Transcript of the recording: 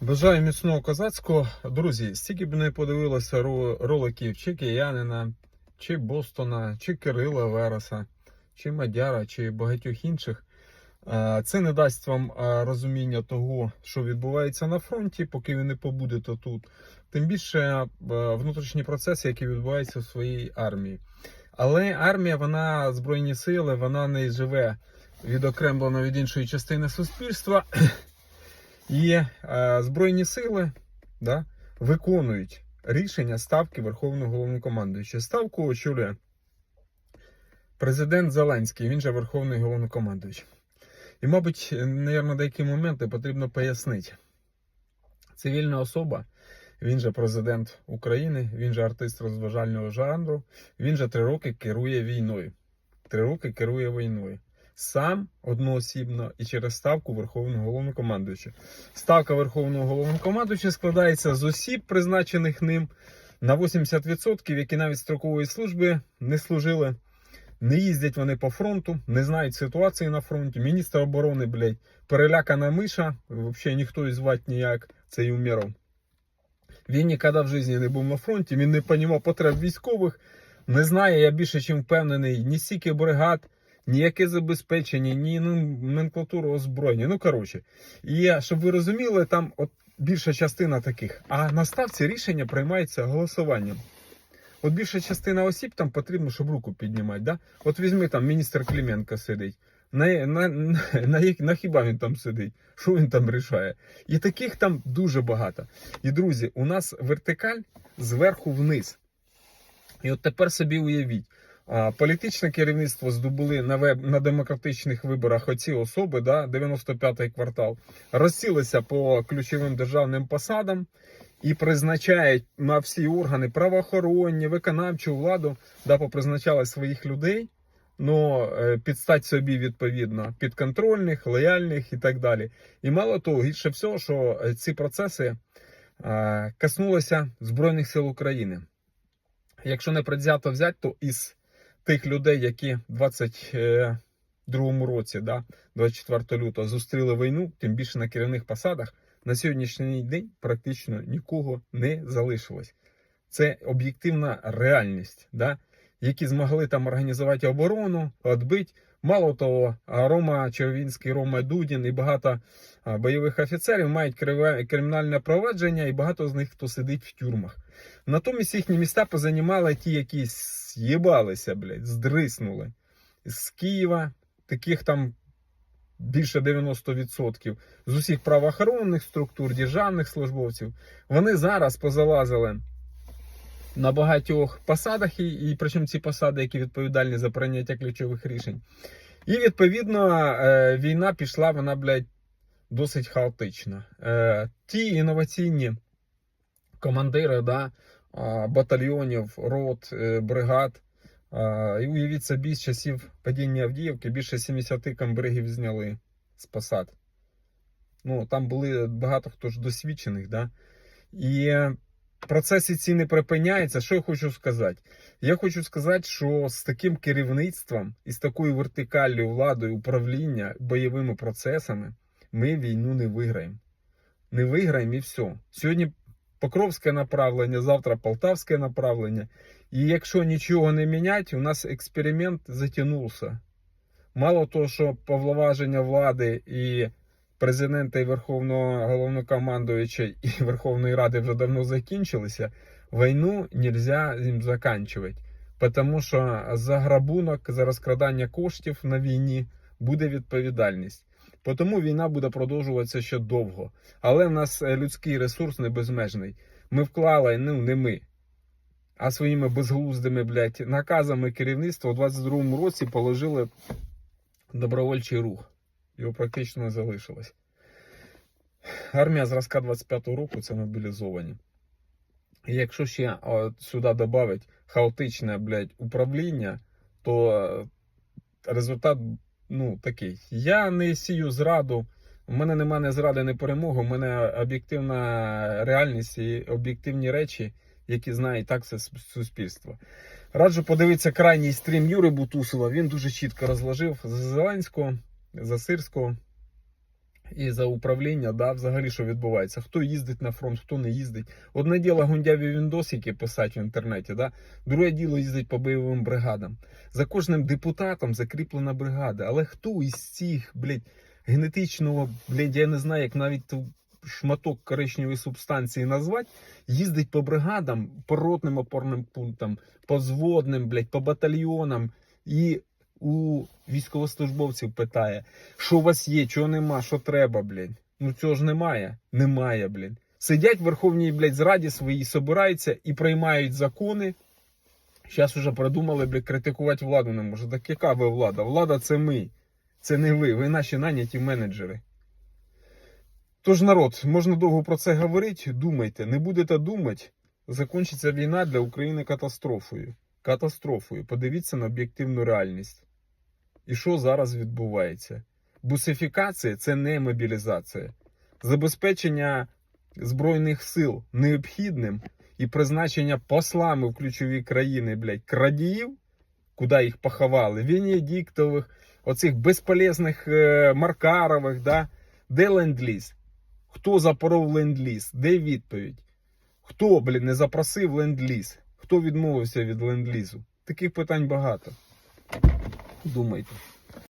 Бажаю міцного козацького. Друзі, стільки б не подивилося роликів чи киянина, чи Бостона, чи Кирила Вереса, чи Мадяра, чи багатьох інших. Це не дасть вам розуміння того, що відбувається на фронті, поки ви не побудете тут. Тим більше внутрішні процеси, які відбуваються в своїй армії. Але армія, вона збройні сили, вона не живе відокремлено від іншої частини суспільства. І е, Збройні сили да, виконують рішення ставки Верховного Головнокомандуючого. Ставку очолює президент Зеленський, він же Верховний Головнокомандуючий. І, мабуть, на деякі моменти потрібно пояснити. Цивільна особа, він же президент України, він же артист розважального жанру, він же три роки керує війною. Три роки керує війною. Сам одноосібно і через ставку Верховного Головнокомандуючого. Ставка Верховного Головнокомандуючого складається з осіб, призначених ним на 80%, які навіть строкової служби не служили. Не їздять вони по фронту, не знають ситуації на фронті. Міністр оборони, блядь, перелякана миша, взагалі ніхто і звати ніяк, цей Умєров. Він ніколи в житті не був на фронті, він не розумів потреб військових, не знає, я більше чим впевнений, ні стільки бригад, ніяке забезпечення, ні номенклатуру озброєння. Ну, коротше. І щоб ви розуміли, там от більша частина таких. А на ставці рішення приймається голосуванням. От більша частина осіб там потрібно, щоб руку піднімати. Да? От візьми там міністр Клименко сидить. На, на, на, на, на хіба він там сидить? Що він там рішає? І таких там дуже багато. І друзі, у нас вертикаль зверху вниз. І от тепер собі уявіть. Політичне керівництво здобули на, веб, на демократичних виборах оці особи, да, 95-й квартал, розсілися по ключовим державним посадам і призначають на всі органи правоохоронні, виконавчу владу, да, попризначали своїх людей, но е, підстать собі відповідно підконтрольних, лояльних і так далі. І мало того, гірше всього, що е, ці процеси е, коснулися Збройних сил України. Якщо не предвзято взяти, то із тих людей, які 22-му році, да, 24 лютого, зустріли війну, тим більше на керівних посадах, на сьогоднішній день практично нікого не залишилось. Це об'єктивна реальність, да? Які змогли там організувати оборону, відбити. Мало того, Рома Червінський, Рома Дудін і багато бойових офіцерів мають кримінальне провадження, і багато з них хто сидить в тюрмах. Натомість їхні міста позанімали ті, які з'їбалися, блядь, здриснули. З Києва, таких там більше 90% з усіх правоохоронних структур, державних службовців. Вони зараз позалазили на багатьох посадах, і, і причому ці посади, які відповідальні за прийняття ключових рішень. І відповідно е, війна пішла, вона, блядь, досить хаотична. Е, ті інноваційні командири да, батальйонів, рот, е, бригад. І уявіть собі, з часів падіння Авдіївки більше 70 камбригів зняли з посад. Ну, там були багато хто ж досвідчених, да? І процеси ці не припиняються. Що я хочу сказати? Я хочу сказати, що з таким керівництвом і з такою вертикаллю владою управління бойовими процесами ми війну не виграємо. Не виграємо і все. Сьогодні Покровське направлення, завтра Полтавське направлення. І якщо нічого не міняти, у нас експеримент затягнувся. Мало того, що повноваження влади і президента і Верховного головнокомандуюча і Верховної Ради вже давно закінчилися, війну нельзя їм заканчувати. Тому що за грабунок, за розкрадання коштів на війні буде відповідальність. Тому війна буде продовжуватися ще довго. Але в нас е, людський ресурс не безмежний. Ми вклали, ну не ми, а своїми безглуздими, блядь, наказами керівництва у 22-му році положили добровольчий рух. Його практично не залишилось. Армія зразка 25-го року це мобілізовані. І якщо ще о, сюди додати хаотичне, блядь, управління, то е, результат ну, такий. Я не сію зраду. У мене немає не зради, не перемоги. У мене об'єктивна реальність і об'єктивні речі, які знає і так с- суспільство. Раджу подивитися крайній стрім Юри Бутусова. Він дуже чітко розложив за Зеленського, за Сирського і за управління, да, взагалі що відбувається. Хто їздить на фронт, хто не їздить. Одне діло гундяві відосики писати в інтернеті, да? друге діло їздить по бойовим бригадам. За кожним депутатом закріплена бригада. Але хто із цих, блядь, генетичного, блядь, я не знаю, як навіть шматок коричневої субстанції назвати, їздить по бригадам, по ротним опорним пунктам, по зводним, блядь, по батальйонам і у військовослужбовців питає, що у вас є, чого нема, що треба, блядь. Ну цього ж немає. Немає, блядь. Сидять в Верховній, блядь, зраді своїй, собираються і приймають закони. Зараз уже придумали, блядь, критикувати владу не може. Так яка ви влада? Влада це ми. Це не ви. Ви наші наняті менеджери. Тож, народ, можна довго про це говорити. Думайте, не будете думати, закінчиться війна для України катастрофою. Катастрофою. Подивіться на об'єктивну реальність. І що зараз відбувається? Бусифікація це не мобілізація. Забезпечення Збройних сил необхідним і призначення послами в ключові країни, блядь, крадіїв, куди їх поховали, Венедіктових, оцих безполезних е, Маркарових, да? де ленд-ліз? Хто запоров ленд-ліз? Де відповідь? Хто, блін, не запросив ленд-ліз? Хто відмовився від ленд-лізу? Таких питань багато. Думайте.